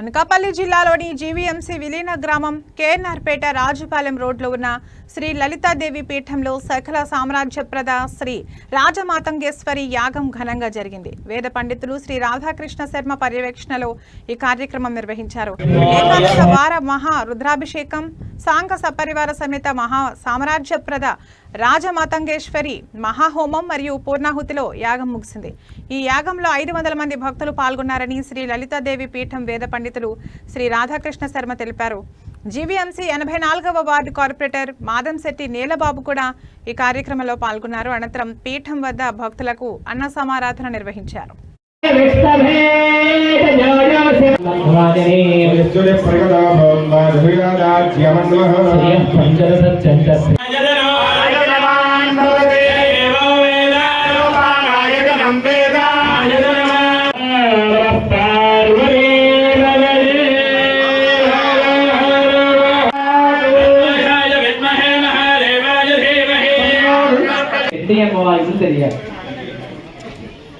అనకాపల్లి జిల్లాలోని జీవీఎంసీ విలీన గ్రామం కేఎన్ఆర్పేట రాజుపాలెం రోడ్లో ఉన్న శ్రీ లలితాదేవి పీఠంలో సకల సామ్రాజ్యప్రద శ్రీ రాజమాతంగేశ్వరి యాగం ఘనంగా జరిగింది. వేద పండితులు శ్రీ రాధాకృష్ణ శర్మ పర్యవేక్షణలో ఈ కార్యక్రమం నిర్వహించారు. ఏకాదశ వార మహా రుద్రాభిషేకం సాంఘ సపరివార సమేత మహా సామ్రాజ్యప్రద రాజమాతంగేశ్వరి మహాహోమం మరియు పూర్ణాహుతిలో యాగం ముగిసింది. ఈ యాగంలో ఐదు వందల మంది భక్తులు పాల్గొన్నారని శ్రీ లలితాదేవి పీఠం వేద పండితులు శ్రీ రాధాకృష్ణ శర్మ తెలిపారు. జీవీఎంసీ ఎనభై నాలుగవ వార్డు కార్పొరేటర్ మాదంశెట్టి నీలబాబు కూడా ఈ కార్యక్రమంలో పాల్గొన్నారు. అనంతరం పీఠం వద్ద భక్తులకు అన్న సమారాధన నిర్వహించారు. श्रीपञ्चदशचन्द्रस्य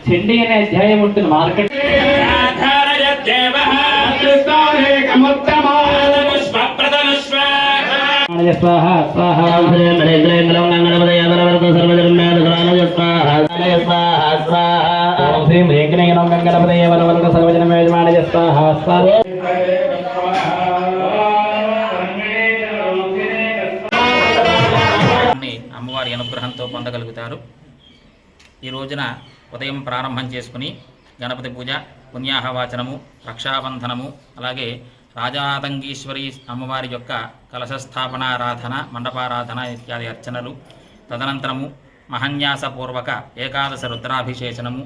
ಚೆಂಡೆಯ ಅಧ್ಯಾಯ ಉಂಟು వాయిస్ తెలియాలి చెండి అనే అధ్యాయం ఉంటుంది మార్కెట్ స్వాహ స్వాహ ఓం సర్వజన స్వాహ స్వాహ అమ్మవారి అనుగ్రహంతో పొందగలుగుతారు. ఈ రోజున ఉదయం ప్రారంభం చేసుకుని గణపతి పూజ పుణ్యాహవాచనము రక్షాబంధనము అలాగే రాజాతంగీశ్వరి అమ్మవారి యొక్క కలశస్థాపనారాధన మండపారాధన ఇత్యాది అర్చనలు. తదనంతరము మహన్యాసపూర్వక ఏకాదశ రుద్రాభిషేచనము.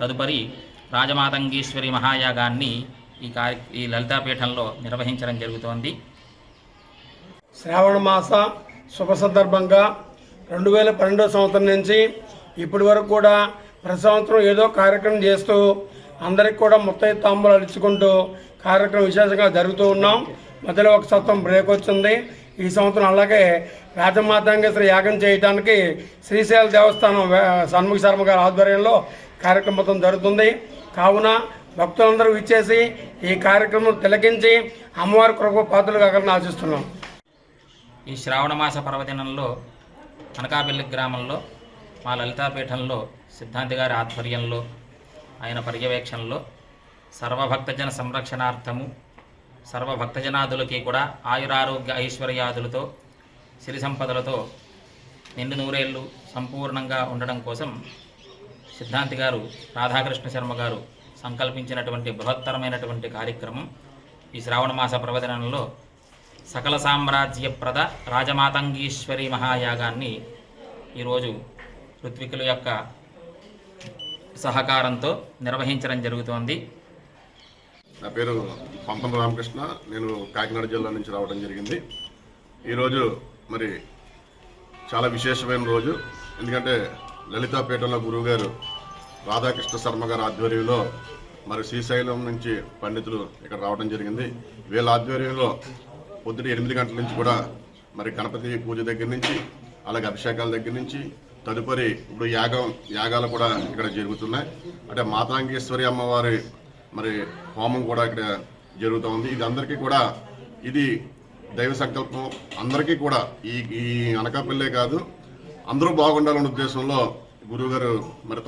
తదుపరి రాజమాతంగీశ్వరి మహాయాగాన్ని ఈ కార్య ఈ లలితాపీఠంలో నిర్వహించడం జరుగుతోంది. శ్రావణ మాస శుభ సందర్భంగా రెండు వేల పన్నెండో సంవత్సరం నుంచి ఇప్పటి వరకు కూడా ప్రతి సంవత్సరం ఏదో కార్యక్రమం చేస్తూ అందరికి కూడా మొత్తం తాంబూలాలు ఇచ్చుకుంటూ కార్యక్రమం విశేషంగా జరుగుతూ ఉన్నాం. మధ్యలో ఒక సత్వం బ్రేక్ వచ్చింది. ఈ సంవత్సరం అలాగే రాజమాతాంగేశ్వరి యాగం చేయడానికి శ్రీశైల దేవస్థానం వే- షణ్ముఖ శర్మ గారి ఆధ్వర్యంలో కార్యక్రమం మొత్తం జరుగుతుంది. కావున భక్తులందరూ ఇచ్చేసి ఈ కార్యక్రమం తిలకించి అమ్మవారి కృప పాత్రలు కావాలని ఆశిస్తున్నాం. ఈ శ్రావణ మాస పర్వదినంలో అనకాపల్లి గ్రామంలో మా లలితాపీఠంలో సిద్ధాంతి గారి ఆధ్వర్యంలో ఆయన పర్యవేక్షణలో సర్వభక్తజన సంరక్షణార్థము సర్వభక్తజనాదులకి కూడా ఆయురారోగ్య ఐశ్వర్యాదులతో సిరి సంపదలతో నిండు నూరేళ్ళు సంపూర్ణంగా ఉండడం కోసం సిద్ధాంతి గారు రాధాకృష్ణ శర్మ గారు సంకల్పించినటువంటి బృహత్తరమైనటువంటి కార్యక్రమం ఈ శ్రావణమాస ప్రవచనంలో సకల సామ్రాజ్యప్రద రాజమాతంగీశ్వరి మహాయాగాన్ని ఈరోజు ఋత్వికుల యొక్క సహకారంతో నిర్వహించడం జరుగుతోంది. నా పేరు పంపం రామకృష్ణ. నేను కాకినాడ జిల్లా నుంచి రావడం జరిగింది. ఈరోజు మరి చాలా విశేషమైన రోజు. ఎందుకంటే లలితాపేటలో గురువుగారు రాధాకృష్ణ శర్మ గారి ఆధ్వర్యంలో మరి శ్రీశైలం నుంచి పండితులు ఇక్కడ రావడం జరిగింది. వీళ్ళ ఆధ్వర్యంలో పొద్దున ఎనిమిది గంటల నుంచి కూడా మరి గణపతి పూజ దగ్గర నుంచి అలాగే అభిషేకాల దగ్గర నుంచి తదుపరి ఇప్పుడు యాగం యాగాలు కూడా ఇక్కడ జరుగుతున్నాయి. అంటే మాతాంగేశ్వరి అమ్మవారి మరి హోమం కూడా ఇక్కడ జరుగుతూ ఉంది. ఇది అందరికీ కూడా ఇది దైవ సంకల్పం. అందరికీ కూడా ఈ ఈ అనకాపల్లే కాదు అందరూ బాగుండాలనే ఉద్దేశంలో గురువుగారు మరి